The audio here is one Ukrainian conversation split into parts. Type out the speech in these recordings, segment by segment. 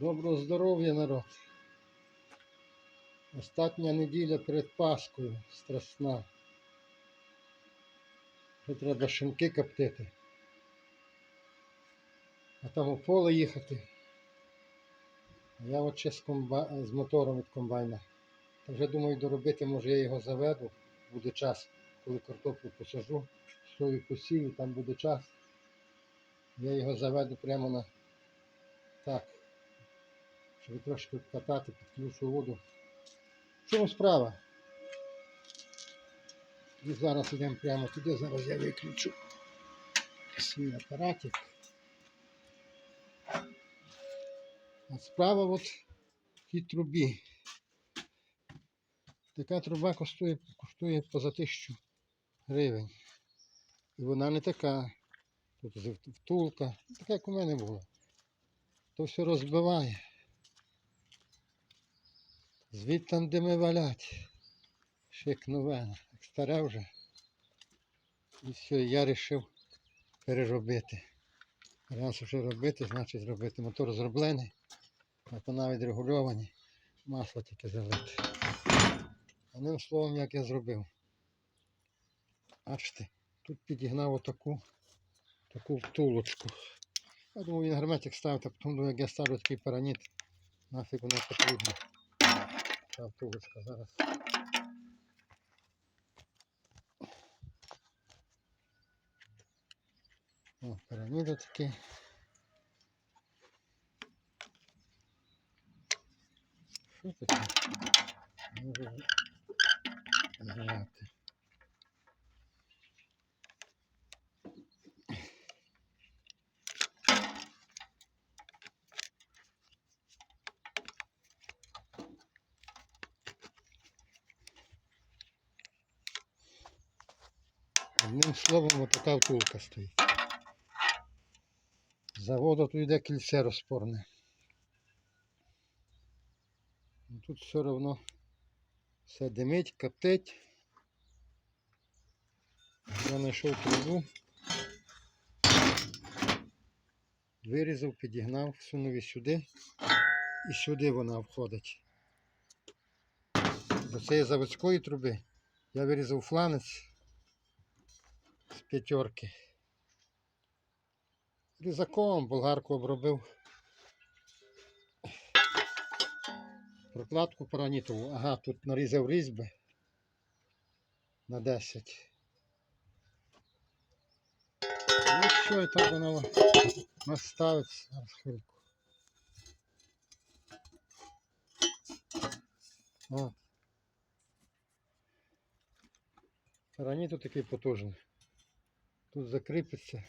Доброго здоров'я, народ. Остання неділя перед Паскою страсна. Вже треба шинки коптити. А там у поле їхати. А я от ще з, комба... з мотором від комбайна. Та вже думаю доробити, може я його заведу. Буде час, коли картоплю посажу, сою посію, там буде час. Я його заведу прямо на так. Щоб трошки катати, підключу воду. В чому справа? І зараз йдемо прямо туди, зараз я виключу свій апаратик. А справа от в тій трубі. Така труба коштує, коштує поза тисячу гривень. І вона не така. Тут втулка, така як у мене була. То все розбиває. Звідти дими валять. Ще як нове, як старе вже. І все, я вирішив переробити. Раз вже робити, значить зробити. Мотор зроблений, а відрегульовані, масло тільки залити. Одним словом, як я зробив. Бачите, тут підігнав отаку таку втулочку. Я думаю, він герметик ставити, а потім думаю, як я ставлю такий параніт, нафіг воно потрібно. Та втулочка зараз. О, піраміда таки. Що таке? Може зняти. Одним словом, отака втулка стоїть. Заводу тут йде кільце розпорне. Ну, Тут все одно все димить, коптить. Я знайшов трубу. Вирізав, підігнав, сунув і сюди. І сюди вона входить. До цієї заводської труби я вирізав фланець з п'ятерки. Різаком болгарку обробив. Прокладку паранітову. Ага, тут нарізав різьби на 10. Ну що, і так воно наставиться. Зараз хвильку. Параніт тут такий потужний. Тут закріпиться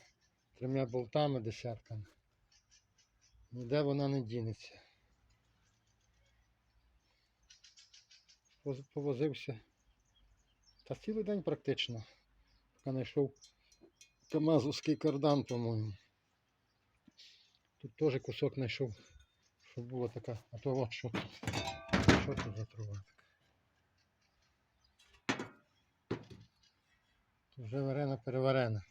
трьома болтами десятками. Ніде вона не дінеться. Повозився. Та цілий день практично. Поки знайшов Камазовський кардан, по-моєму. Тут теж кусок знайшов, щоб була така. А то от що тут. Що тут за труба така? Вже варена переварена.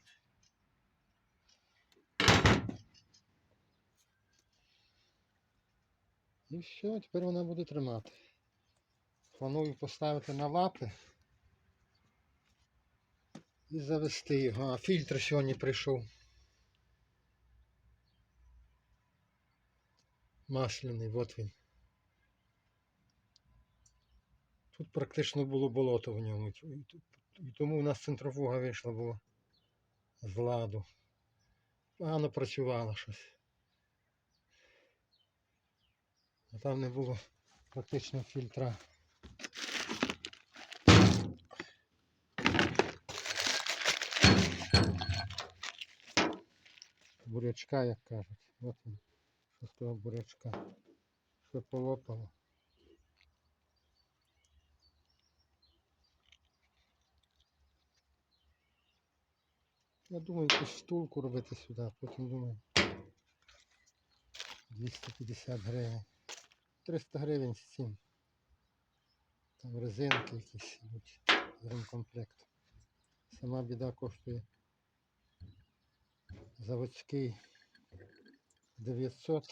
І все, тепер вона буде тримати. Планую поставити на лапи і завести його. А фільтр сьогодні прийшов. Масляний, от він. Тут практично було болото в ньому. І тому у нас центрофуга вийшла була з ладу. Погано працювало щось. А там не було практично фільтра. Бурячка, як кажуть. От він. Що з того бурячка. Все полопало. Я думаю, якусь штуку робити сюди, потім думаю 250 гривень. 300 гривень з цим. Там резинки якісь ідуть ремкомплект. Сама біда коштує заводський 900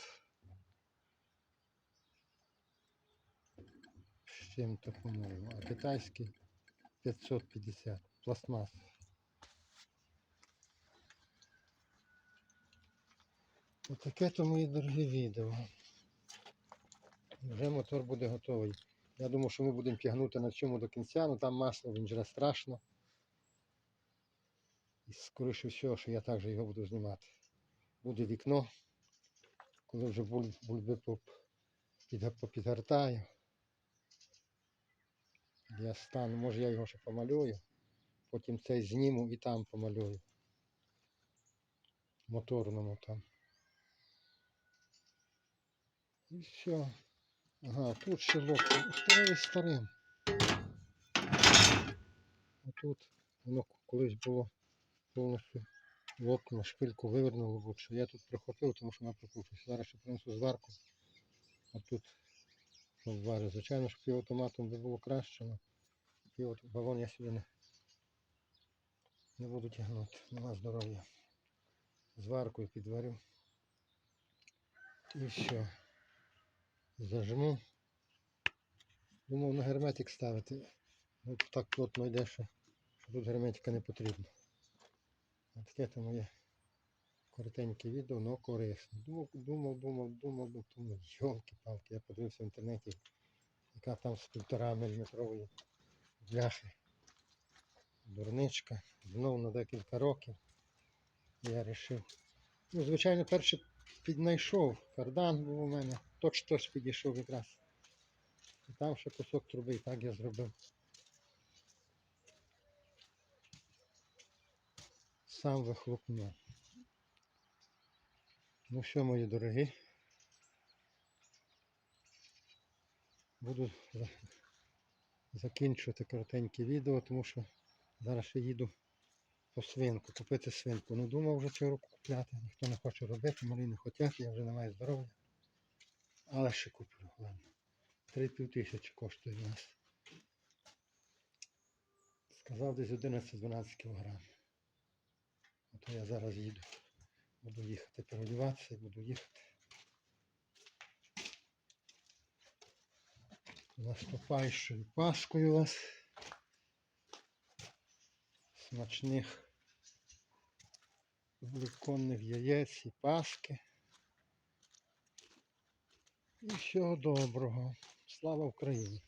з чим-то по-моєму, а китайський 550 пластмас. Отаке то мої дорогі відео. Вже мотор буде готовий. Я думав, що ми будемо тягнути на цьому до кінця, але там масло, він жре страшно. І скоріше всього, що я також його буду знімати. Буде вікно, коли вже бульби попідгортаю. Я стану, може я його ще помалюю, потім цей зніму і там помалюю. Моторному там. І все. Ага, тут ще лопнув. Ну, Старий старим. А тут воно колись було повністю лопнуло, шпильку вивернуло лучше. Я тут прихопив, тому що вона прикручується. Зараз ще принесу зварку. А тут обварю. Звичайно, що півавтоматом би було краще, але пів балон я сюди не, не буду тягнути. Нема здоров'я. Зваркою підварю. І все. Зажму. Думав на герметик ставити. Ну так плотно йде, що, що тут герметика не потрібно. А таке то моє коротеньке відео, але корисне. Думав, думав, думав, думав, думав, думав, йолки-палки, я подивився в інтернеті, яка там з півтора міліметрової бляхи. Дурничка. Знову на декілька років. Я вирішив. Ну, звичайно, перше піднайшов. Кардан був у мене. Точно ж підійшов якраз. І там ще кусок труби, і так я зробив. Сам вихлопнув. Ну що, мої дорогі. Буду закінчувати коротеньке відео, тому що зараз ще їду по свинку, купити свинку. Не думав вже цього року купляти, ніхто не хоче робити, малі не хочуть, я вже не маю здоров'я. Але ще куплю, ладно. Три пів тисячі коштує у нас. Сказав десь 11-12 кілограм. Ото я зараз їду. Буду їхати переодіватися і буду їхати. Наступаючою Паскою вас. Смачних великонних яєць і паски. І всього доброго. Слава Україні!